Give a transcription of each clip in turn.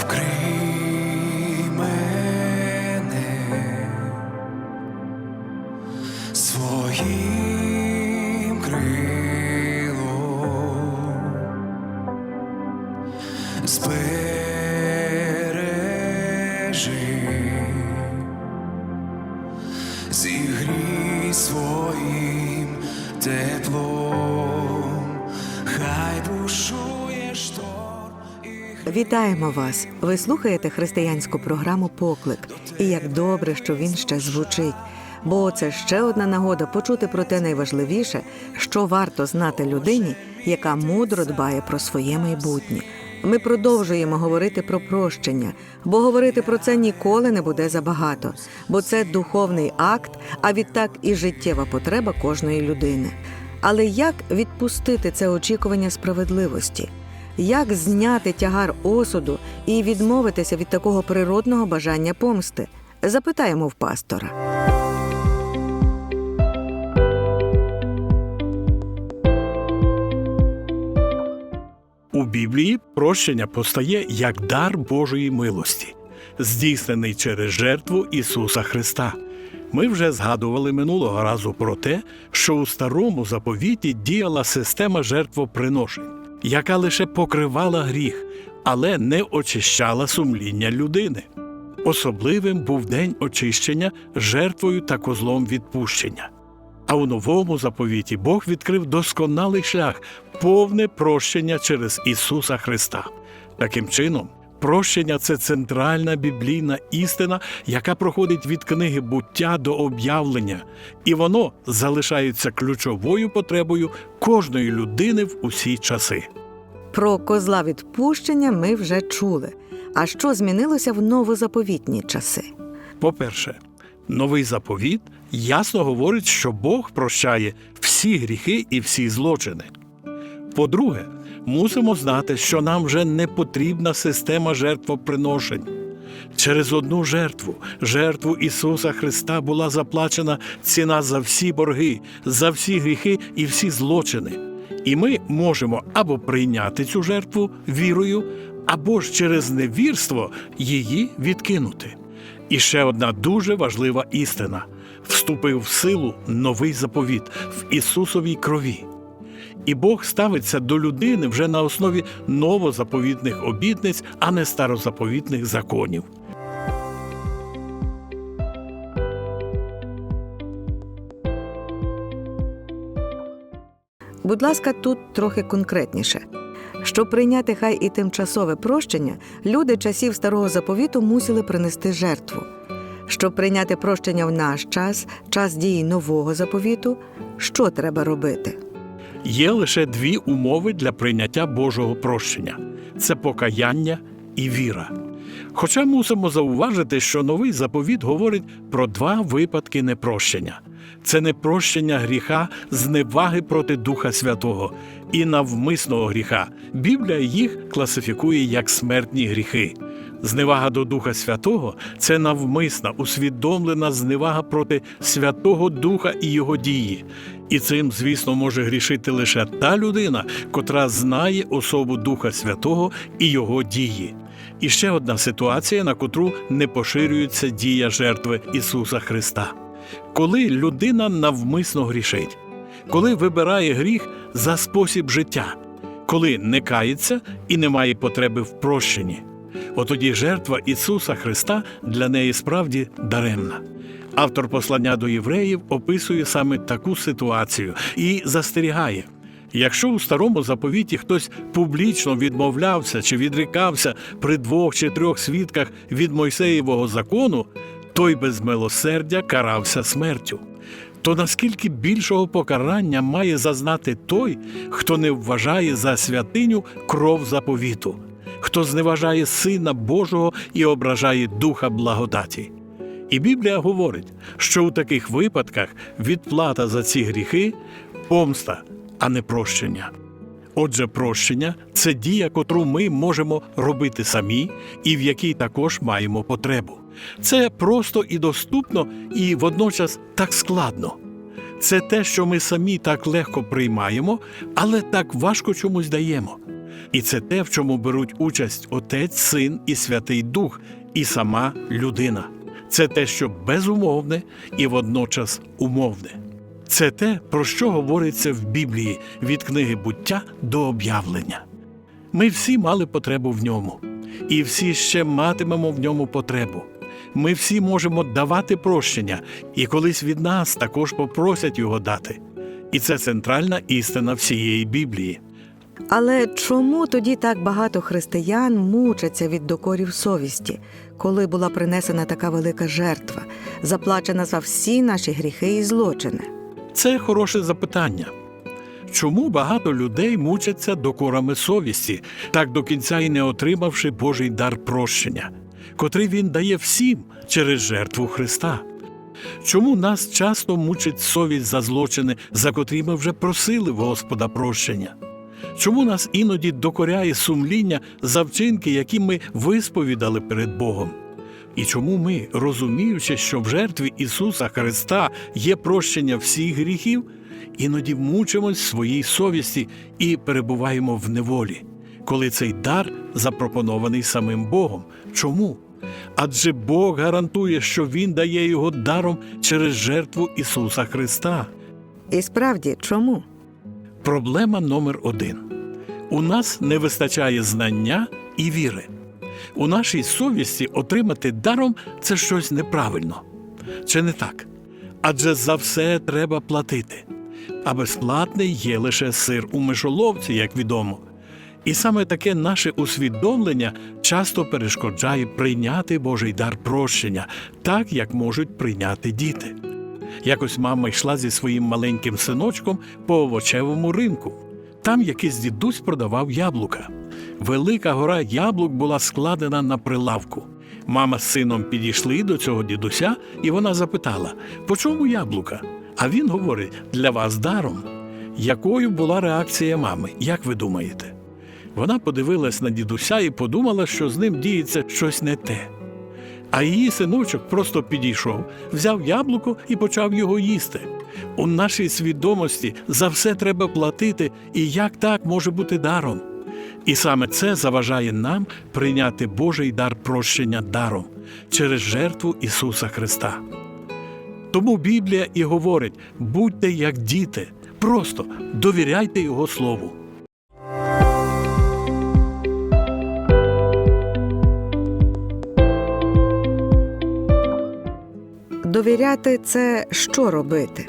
Вкрий мене своїм крилом, теплом, хай і Вітаємо вас! Ви слухаєте християнську програму Поклик. І як добре, що він ще звучить. Бо це ще одна нагода почути про те найважливіше, що варто знати людині, яка мудро дбає про своє майбутнє. Ми продовжуємо говорити про прощення, бо говорити про це ніколи не буде забагато, бо це духовний акт, а відтак і життєва потреба кожної людини. Але як відпустити це очікування справедливості? Як зняти тягар осуду і відмовитися від такого природного бажання помсти? Запитаємо в пастора. У Біблії прощення постає як дар Божої милості, здійснений через жертву Ісуса Христа. Ми вже згадували минулого разу про те, що у старому заповіті діяла система жертвоприношень, яка лише покривала гріх, але не очищала сумління людини. Особливим був день очищення жертвою та козлом відпущення. А у новому заповіті Бог відкрив досконалий шлях, повне прощення через Ісуса Христа. Таким чином, прощення це центральна біблійна істина, яка проходить від книги буття до об'явлення, і воно залишається ключовою потребою кожної людини в усі часи. Про козла відпущення ми вже чули. А що змінилося в новозаповітні часи? По-перше, новий заповіт ясно говорить, що Бог прощає всі гріхи і всі злочини. По-друге, мусимо знати, що нам вже не потрібна система жертвоприношень. Через одну жертву, жертву Ісуса Христа, була заплачена ціна за всі борги, за всі гріхи і всі злочини. І ми можемо або прийняти цю жертву вірою, або ж через невірство її відкинути. І ще одна дуже важлива істина: вступив в силу новий заповіт в Ісусовій крові. І Бог ставиться до людини вже на основі новозаповітних обітниць, а не старозаповітних законів. Будь ласка, тут трохи конкретніше. Щоб прийняти хай і тимчасове прощення, люди часів старого заповіту мусили принести жертву. Щоб прийняти прощення в наш час, час дії нового заповіту, що треба робити? Є лише дві умови для прийняття Божого прощення це покаяння і віра. Хоча мусимо зауважити, що новий заповіт говорить про два випадки непрощення: це непрощення гріха, зневаги проти Духа Святого і навмисного гріха. Біблія їх класифікує як смертні гріхи. Зневага до Духа Святого це навмисна, усвідомлена зневага проти Святого Духа і його дії. І цим, звісно, може грішити лише та людина, котра знає особу Духа Святого і його дії. І ще одна ситуація, на котру не поширюється дія жертви Ісуса Христа. Коли людина навмисно грішить, коли вибирає гріх за спосіб життя, коли не кається і не має потреби в прощенні. Отоді жертва Ісуса Христа для неї справді даремна. Автор послання до євреїв описує саме таку ситуацію і застерігає. Якщо у старому заповіті хтось публічно відмовлявся чи відрікався при двох чи трьох свідках від Мойсеєвого закону, той без милосердя карався смертю. То наскільки більшого покарання має зазнати той, хто не вважає за святиню кров заповіту, хто зневажає Сина Божого і ображає Духа благодаті? І Біблія говорить, що у таких випадках відплата за ці гріхи помста, а не прощення. Отже, прощення це дія, котру ми можемо робити самі і в якій також маємо потребу. Це просто і доступно, і водночас так складно. Це те, що ми самі так легко приймаємо, але так важко чомусь даємо. І це те, в чому беруть участь Отець, Син і Святий Дух, і сама людина. Це те, що безумовне і водночас умовне. Це те, про що говориться в Біблії від книги буття до об'явлення. Ми всі мали потребу в ньому, і всі ще матимемо в ньому потребу. Ми всі можемо давати прощення, і колись від нас також попросять його дати. І це центральна істина всієї Біблії. Але чому тоді так багато християн мучаться від докорів совісті, коли була принесена така велика жертва, заплачена за всі наші гріхи і злочини? Це хороше запитання. Чому багато людей мучаться докорами совісті, так до кінця й не отримавши Божий дар прощення, котрий він дає всім через жертву Христа? Чому нас часто мучить совість за злочини, за котрі ми вже просили в Господа прощення? Чому нас іноді докоряє сумління за вчинки, які ми висповідали перед Богом? І чому ми, розуміючи, що в жертві Ісуса Христа є прощення всіх гріхів, іноді мучимось своїй совісті і перебуваємо в неволі, коли цей дар запропонований самим Богом? Чому? Адже Бог гарантує, що Він дає його даром через жертву Ісуса Христа. І справді, чому? Проблема номер один: у нас не вистачає знання і віри. У нашій совісті отримати даром це щось неправильно. Чи не так? Адже за все треба платити. А безплатний є лише сир у мишоловці, як відомо. І саме таке наше усвідомлення часто перешкоджає прийняти Божий дар прощення, так як можуть прийняти діти. Якось мама йшла зі своїм маленьким синочком по овочевому ринку. Там якийсь дідусь продавав яблука. Велика гора яблук була складена на прилавку. Мама з сином підійшли до цього дідуся, і вона запитала: по чому яблука? А він говорить: для вас даром. Якою була реакція мами, як ви думаєте? Вона подивилась на дідуся і подумала, що з ним діється щось не те. А її синочок просто підійшов, взяв яблуко і почав його їсти. У нашій свідомості за все треба платити, і як так може бути даром? І саме це заважає нам прийняти Божий дар прощення даром через жертву Ісуса Христа. Тому Біблія і говорить: будьте як діти, просто довіряйте Його Слову. Довіряти це що робити?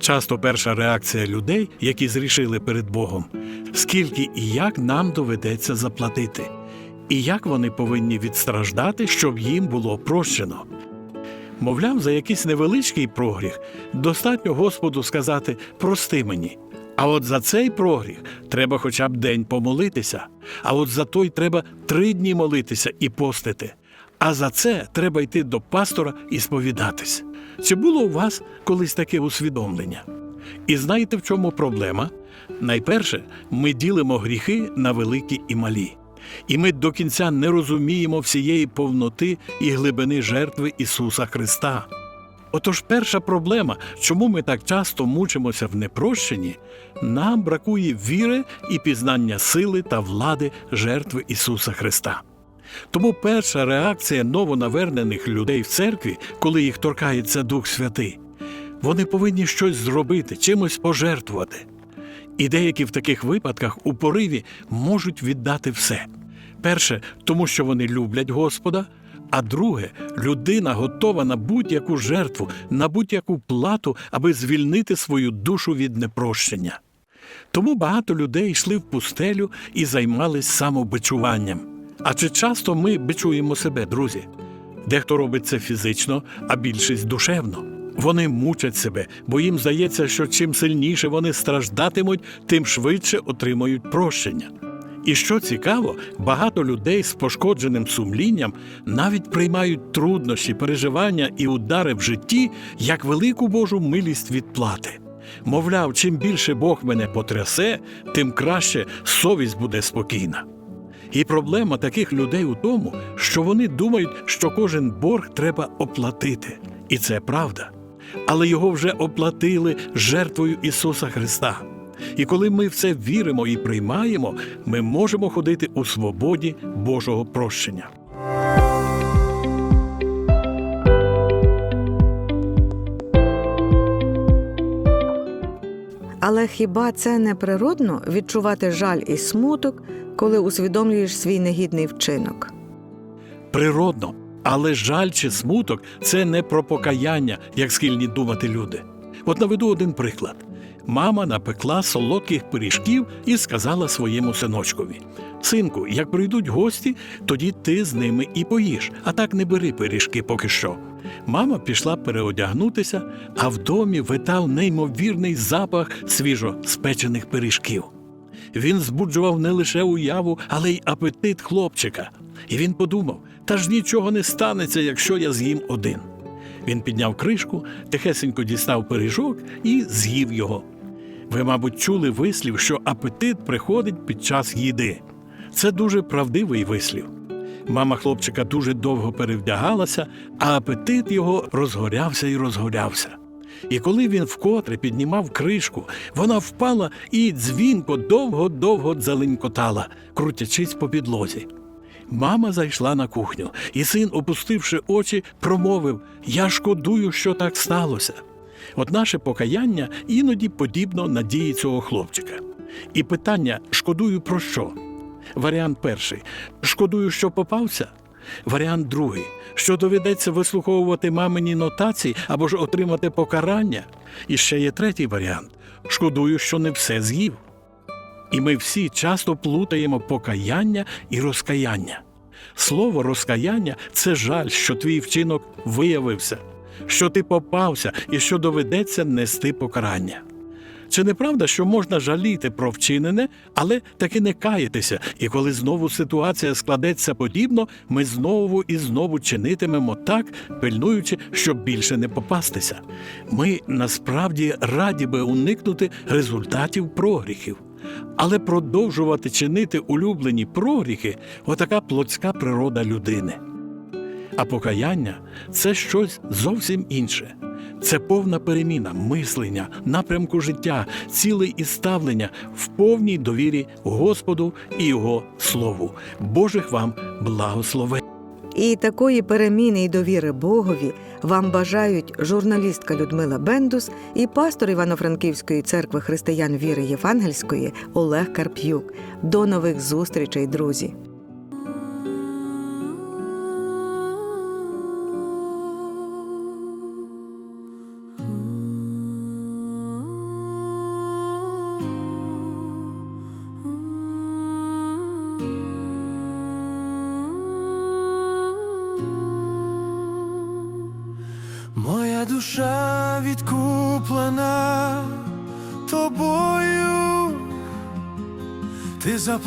Часто перша реакція людей, які зрішили перед Богом, скільки і як нам доведеться заплатити, і як вони повинні відстраждати, щоб їм було прощено. Мовляв, за якийсь невеличкий прогріх достатньо Господу сказати прости мені. А от за цей прогріх треба хоча б день помолитися, а от за той треба три дні молитися і постити. А за це треба йти до пастора і сповідатись. Чи було у вас колись таке усвідомлення? І знаєте, в чому проблема? Найперше, ми ділимо гріхи на великі і малі. І ми до кінця не розуміємо всієї повноти і глибини жертви Ісуса Христа. Отож, перша проблема, чому ми так часто мучимося в непрощенні, нам бракує віри і пізнання сили та влади жертви Ісуса Христа. Тому перша реакція новонавернених людей в церкві, коли їх торкається Дух Святий, вони повинні щось зробити, чимось пожертвувати. І деякі в таких випадках у пориві можуть віддати все. Перше, тому що вони люблять Господа, а друге, людина готова на будь-яку жертву, на будь-яку плату, аби звільнити свою душу від непрощення. Тому багато людей йшли в пустелю і займались самобичуванням. А чи часто ми бичуємо себе, друзі? Дехто робить це фізично, а більшість душевно. Вони мучать себе, бо їм здається, що чим сильніше вони страждатимуть, тим швидше отримають прощення. І що цікаво, багато людей з пошкодженим сумлінням навіть приймають труднощі, переживання і удари в житті як велику Божу милість відплати. Мовляв, чим більше Бог мене потрясе, тим краще совість буде спокійна. І проблема таких людей у тому, що вони думають, що кожен борг треба оплатити. І це правда. Але його вже оплатили жертвою Ісуса Христа. І коли ми в це віримо і приймаємо, ми можемо ходити у свободі Божого прощення. Але хіба це не природно відчувати жаль і смуток, коли усвідомлюєш свій негідний вчинок? Природно, але жаль чи смуток це не про покаяння, як схильні думати люди. От наведу один приклад. Мама напекла солодких пиріжків і сказала своєму синочкові: Синку, як прийдуть гості, тоді ти з ними і поїш, а так не бери пиріжки поки що. Мама пішла переодягнутися, а в домі витав неймовірний запах свіжо спечених пиріжків. Він збуджував не лише уяву, але й апетит хлопчика. І він подумав: та ж нічого не станеться, якщо я з'їм один. Він підняв кришку, тихесенько дістав пиріжок і з'їв його. Ви, мабуть, чули вислів, що апетит приходить під час їди. Це дуже правдивий вислів. Мама хлопчика дуже довго перевдягалася, а апетит його розгорявся і розгорявся. І коли він вкотре піднімав кришку, вона впала і дзвінко довго-довго дзеленькотала, крутячись по підлозі. Мама зайшла на кухню, і син, опустивши очі, промовив: Я шкодую, що так сталося. От наше покаяння іноді подібно на дії цього хлопчика. І питання шкодую про що? Варіант перший шкодую, що попався. Варіант другий, що доведеться вислуховувати мамині нотації або ж отримати покарання. І ще є третій варіант шкодую, що не все з'їв. І ми всі часто плутаємо покаяння і розкаяння. Слово розкаяння це жаль, що твій вчинок виявився, що ти попався і що доведеться нести покарання. Чи не правда, що можна жаліти про вчинене, але таки не каятися, і коли знову ситуація складеться подібно, ми знову і знову чинитимемо так, пильнуючи, щоб більше не попастися. Ми насправді раді би уникнути результатів прогріхів. Але продовжувати чинити улюблені прогріхи отака плотська природа людини. А покаяння це щось зовсім інше. Це повна переміна мислення, напрямку життя, цілей і ставлення в повній довірі Господу і Його Слову. Божих вам благословень. І такої переміни й довіри Богові вам бажають журналістка Людмила Бендус і пастор Івано-Франківської церкви християн віри Євангельської Олег Карп'юк. До нових зустрічей, друзі!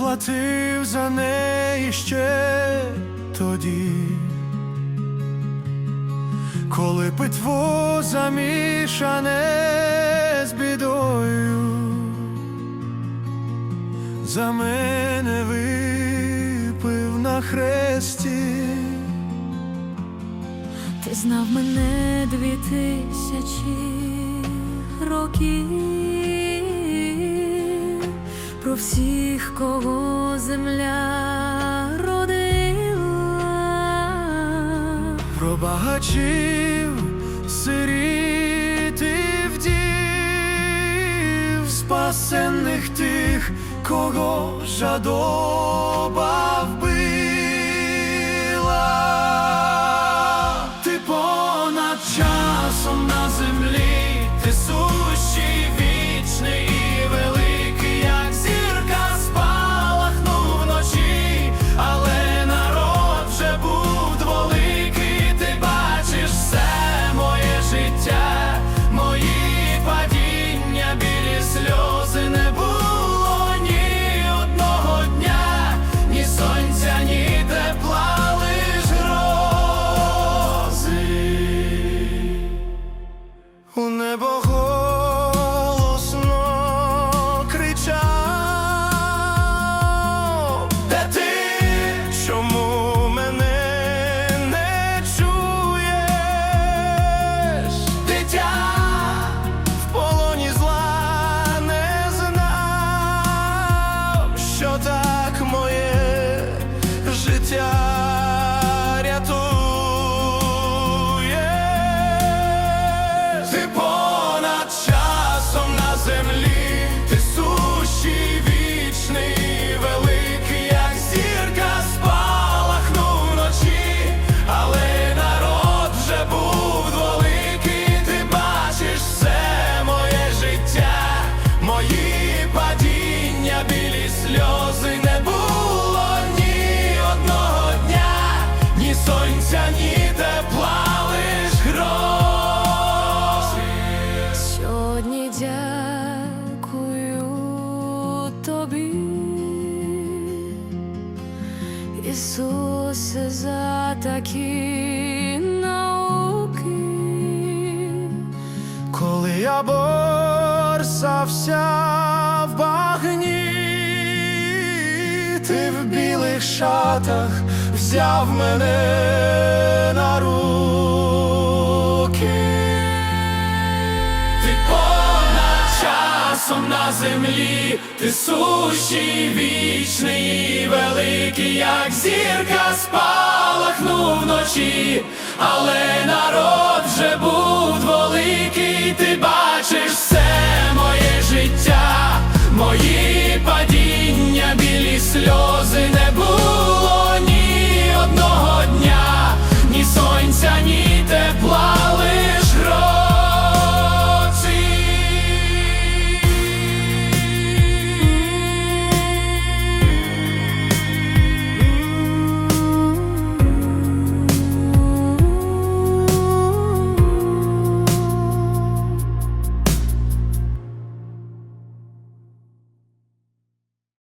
Заплатив за неї ще тоді, коли питво замішане з бідою, за мене випив на хресті. Ти знав мене дві тисячі років про всіх, кого земля родила. Про багачів, сиріт і вдів, спасенних тих, кого жадоба вбила. Борсався в багні, ти в білих шатах взяв мене на руки. Ти понад часом на землі, ти сущий, вічний великий, як зірка спалахнув вночі, але народ вже був дволикий, ти бачиш життя, мої падіння, білі сльози не було ні одного дня, ні сонця, ні.